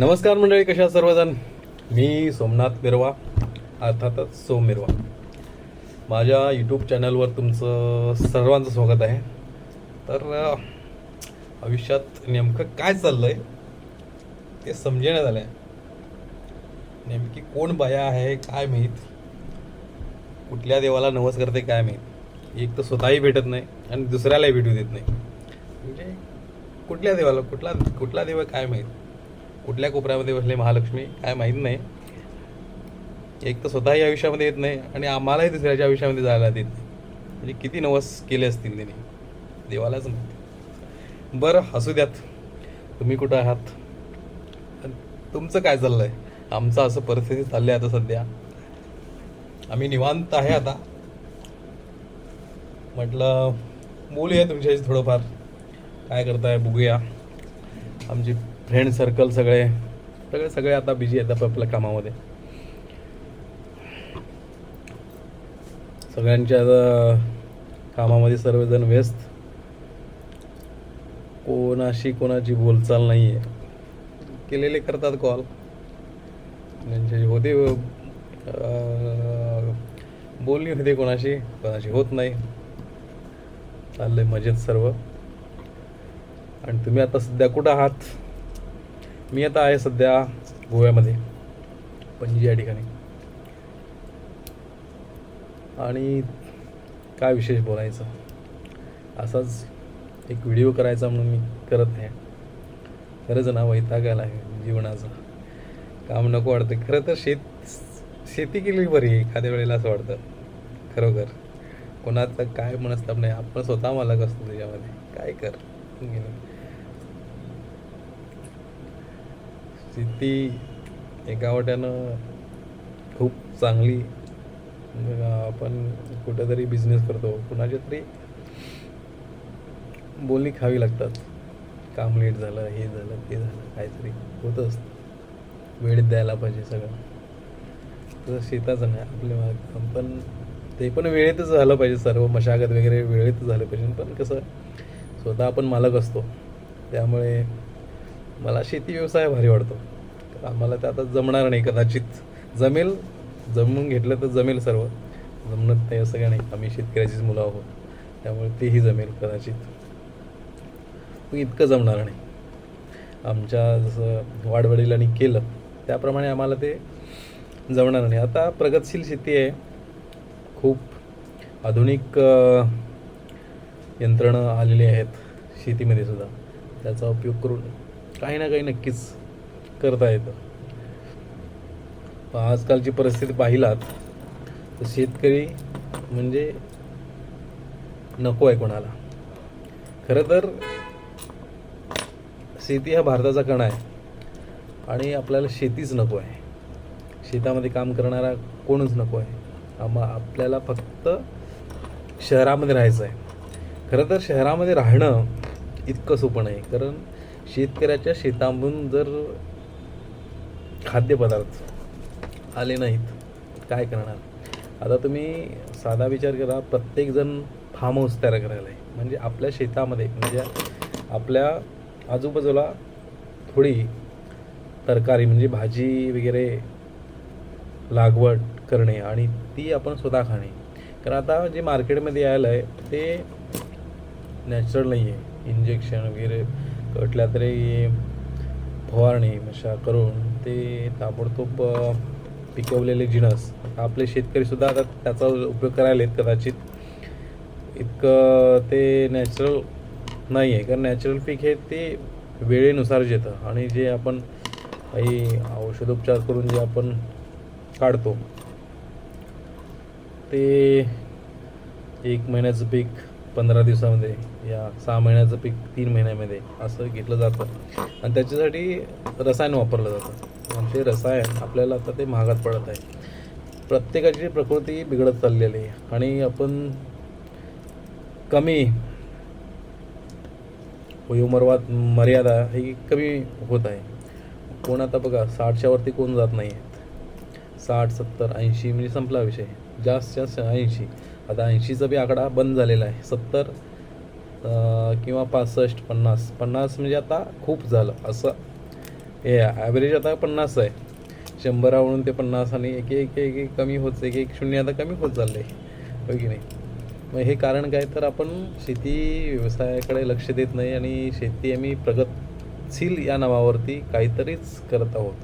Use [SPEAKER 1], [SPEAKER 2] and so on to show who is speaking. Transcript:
[SPEAKER 1] नमस्कार मंडळी कशा सर्वजण? मी सोमनाथ मिरवा अर्थातच सोम मिरवा माझ्या यूट्यूब चॅनलवर तुमचं सर्वांचं स्वागत आहे. तर आयुष्यात नेमकं काय चाललं आहे ते समजेण्यात झालं आहे नेमकी कोण बाया आहे काय माहीत? कुठल्या देवाला नवस करते काय माहीत? एक तर स्वतःही भेटत नाही आणि दुसऱ्यालाही भेटू देत नाही. म्हणजे कुठल्या देवाला कुठला कुठला देव काय माहीत? कुठल्या कोपऱ्यामध्ये बसले महालक्ष्मी? काय माहीत नाही. एक तर स्वतःही आयुष्यामध्ये येत नाही आणि आम्हालाही दुसऱ्याच्या आयुष्यामध्ये जायला देत नाही. म्हणजे किती नवस केले असतील त्यांनी देवालाच माहिती. बरं हसू द्यात. तुम्ही कुठं आहात? तुमचं काय चाललं आहे आमचं असं परिस्थिती चालली आहे आता सध्या. आम्ही निवांत आहे आता. म्हटलं बोलूया तुमच्याशी थोडंफार. काय करताय? बघूया. आमची फ्रेंड सर्कल सगळे. सगळे सगळे आता बिझी आहेत आपापल्या कामामध्ये. सगळ्यांच्या आता कामामध्ये सर्वजण व्यस्त. कोणाशी कोणाची बोलचाल नाही आहे केलेले करतात कॉल म्हणजे होते अं, बोलणी होते कोणाशी कोणाशी होत नाही. चाललंय मजेत सर्व. आणि तुम्ही आता सध्या कुठं आहात? मी आता आहे सध्या गोव्यामध्ये पणजी या ठिकाणी. आणि काय विशेष बोलायचं? असाच एक व्हिडिओ करायचा म्हणून मी करत नाही खरंच ना वैताग आला आहे जीवनाचं. काम नको वाटतं खरं तर शेत शेती केली बरी एखाद्या वेळेला असं वाटतं. खरोखर. कोणाचं काय मनस्ताप नाही. आपण स्वतः मालक असतो त्याच्यामध्ये. काय कर? स्थिती शेती एका वाट्यानं खूप चांगली. मग आपण कुठेतरी बिझनेस करतो. कुणाच्या तरी बोलणी खावी लागतात. काम लेट झालं हे झालं ते झालं काहीतरी होत असतं वेळेत द्यायला पाहिजे सगळं. तसं शेताचं नाही आपल्या काम पण ते पण वेळेतच झालं पाहिजे. सर्व मशागत वगैरे वेळेतच झालं पाहिजे. पण कसं स्वतः आपण मालक असतो. त्यामुळे मला शेती व्यवसाय भारी वाटतो. तर आम्हाला ते आता जमणार नाही कदाचित. जमेल जमून घेतलं तर जमेल सर्व. जमणत नाही असं काय नाही. आम्ही शेतकऱ्याचीच मुलं आहोत. त्यामुळे तेही जमेल कदाचित. इतकं जमणार नाही. आमच्या जसं वाडवडिलांनी केलं त्याप्रमाणे आम्हाला ते जमणार नाही. आता प्रगतशील शेती आहे. खूप आधुनिक यंत्रणं आलेली आहेत. शेतीमध्ये सुद्धा. त्याचा उपयोग करून काही ना काही नक्कीच करता येतं. आजकालची परिस्थिती पाहिलात तर शेतकरी म्हणजे नको आहे कोणाला. खरं तर शेती हा भारताचा कणा आहे आणि आपल्याला शेतीच नको आहे. शेतामध्ये काम करणारा कोणच नको आहे. आम्हा आपल्याला फक्त शहरामध्ये राहायचं आहे. खरं तर शहरामध्ये राहणं इतकं सोपं नाही कारण शेतकऱ्याच्या शेतामधून जर खाद्यपदार्थ आले नाहीत काय करणार? आता तुम्ही साधा विचार करा प्रत्येकजण फार्म हाऊस तयार करायला आहे म्हणजे आपल्या शेतामध्ये म्हणजे आपल्या आजूबाजूला थोडी तरकारी म्हणजे भाजी वगैरे लागवड करणे आणि ती आपण स्वतः खाणे. कारण आता जे मार्केटमध्ये यायला आहे ते नॅचरल नाही आहे इंजेक्शन वगैरे कुठल्या तरी फवारणी अशा करून ते ताबडतोब पिकवलेले जिनस. आपले शेतकरीसुद्धा आता त्याचा उपयोग करायला आहेत कदाचित. इतकं ते नॅचरल नाही आहे कारण नॅचरल पीक हे ते वेळेनुसार येतं आणि जे आपण काही औषधोपचार करून जे आपण काढतो ते एक महिन्याचं पीक पंधरा दिवसामध्ये या सहा महिन्याचं पीक तीन महिन्यामध्ये असं घेतलं जातं. आणि त्याच्यासाठी रसायन वापरलं जातं. आणि ते रसायन आपल्याला आता ते महागात पडत आहे. प्रत्येकाची प्रकृती बिघडत चाललेली आहे. आणि आपण कमी वयोमर्वाद मर्यादा ही कमी होत आहे. कोण आता बघा साठच्या वरती कोण जात नाही आहेत. साठ सत्तर ऐंशी म्हणजे संपला विषय. जास्त जास्त ऐंशी. आता ऐंशीचा बी आकडा बंद झालेला आहे. सत्तर किंवा पासष्ट पन्नास. पन्नास म्हणजे आता खूप झालं. असं. हे ॲव्हरेज आता पन्नास आहे. शंभरावरून ते पन्नास आणि एक एक एक एक कमी होत एक एक शून्य आता कमी होत चाललं आहे की नाही? मग हे कारण काय? तर आपण शेती व्यवसायाकडे लक्ष देत नाही आणि शेती आम्ही प्रगतशील या नावावरती काहीतरीच करत आहोत.